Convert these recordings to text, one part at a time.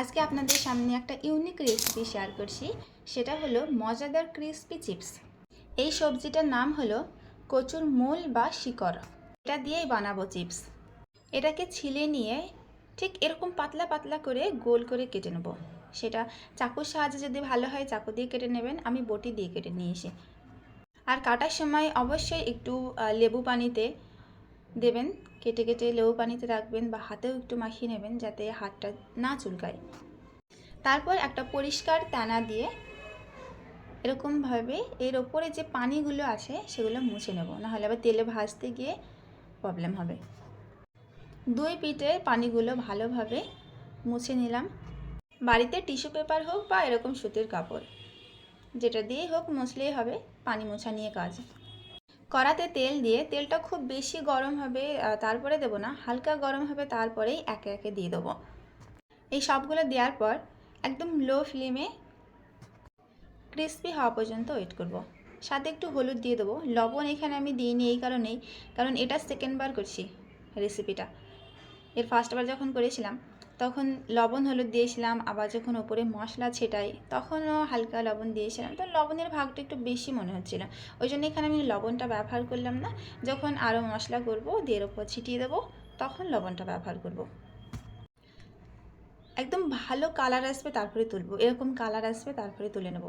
আজকে আপনাদের সামনে একটা ইউনিক রেসিপি শেয়ার করছি। সেটা হলো মজাদার ক্রিসপি চিপস এই সবজিটার নাম হলো কচুর মূল বা শিকড়। এটা দিয়েই বানাবো চিপস এটাকে ছিলে নিয়ে ঠিক এরকম পাতলা পাতলা করে গোল করে কেটে নেব। সেটা চাকুর সাহায্যে যদি ভালো হয়, চাকু দিয়ে কেটে নেবেন। আমি বটি দিয়ে কেটে নিয়ে এসে আর কাটার সময় অবশ্যই একটু লেবু পানিতে দেবেন, কেটে কেটে লেবু পানিতে রাখবেন বা হাতেও একটু মাখিয়ে নেবেন যাতে হাতটা না চুলকায়। তারপর একটা পরিষ্কার টানা দিয়ে এরকমভাবে এর ওপরে যে পানিগুলো আছে সেগুলো মুছে নেব, নাহলে আবার তেলে ভাজতে গিয়ে প্রবলেম হবে। দুই পিঠে পানিগুলো ভালোভাবে মুছে নিলাম। বাড়িতে টিস্যু পেপার হোক বা এরকম সুতির কাপড়, যেটা দিয়েই হোক মুছলেই হবে, পানি মোছা নিয়ে কাজ। কড়াতে তেল দিয়ে তেলটা খুব বেশি গরম হবে তারপরে দেবো না, হালকা গরম হবে, তারপরেই একে একে দিয়ে দেবো। এই সবগুলো দেওয়ার পর একদম লো ফ্লেমে ক্রিস্পি হওয়া পর্যন্ত ওয়েট করব। সাথে একটু হলুদ দিয়ে দেবো। লবণ এখানে আমি দিইনি এই কারণেই, কারণ এটা সেকেন্ডবার করছি রেসিপিটা এর ফার্স্টবার যখন করেছিলাম তখন লবণ, হলুদ দিয়েছিলাম। আবার যখন ওপরে মশলা ছেটাই, তখনও হালকা লবণ দিয়েছিলাম। তো লবণের ভাগটা একটু বেশি মনে হচ্ছিল। ওই জন্য এখানে আমি লবণটা ব্যবহার করলাম না। যখন আরও মশলা করব দিয়ে ওপর ছিটিয়ে দেবো, তখন লবণটা ব্যবহার করব। একদম ভালো কালার আসবে, তারপরে তুলবো। এরকম কালার আসবে, তারপরে তুলে নেব।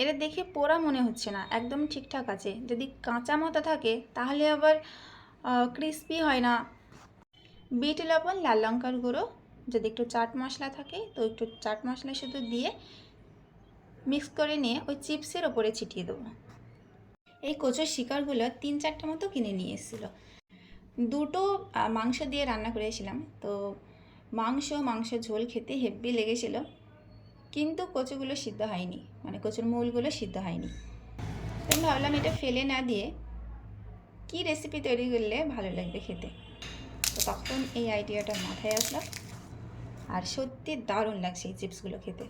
এটা দেখে পোড়া মনে হচ্ছে না। একদম ঠিকঠাক আছে। যদি কাঁচা মতো থাকে, তাহলে আবার ক্রিস্পি হয় না। বিট, লবণ, লাল লঙ্কার গুঁড়ো, যদি একটু চাট মশলা থাকে, তো একটু চাট মশলা শুধু দিয়ে মিক্স করে নিয়ে ওই চিপসের ওপরে ছিটিয়ে দেবো। এই কচুর শিকারগুলো তিন চারটে মতো কিনে নিয়ে এসেছিল। দুটো মাংস দিয়ে রান্না করেছিলাম, তো মাংস মাংস ঝোল খেতে হেব্বি লেগেছিল, কিন্তু কচুগুলো সিদ্ধ হয়নি মানে কচুর মূলগুলো সিদ্ধ হয়নি। তো ভাবলাম এটা ফেলে না দিয়ে কী রেসিপি তৈরি করলে ভালো লাগবে খেতে? তো তখন এই আইডিয়াটা মাথায় আসলো। আর সত্যি দারুণ লাগছে এই চিপসগুলো খেতে।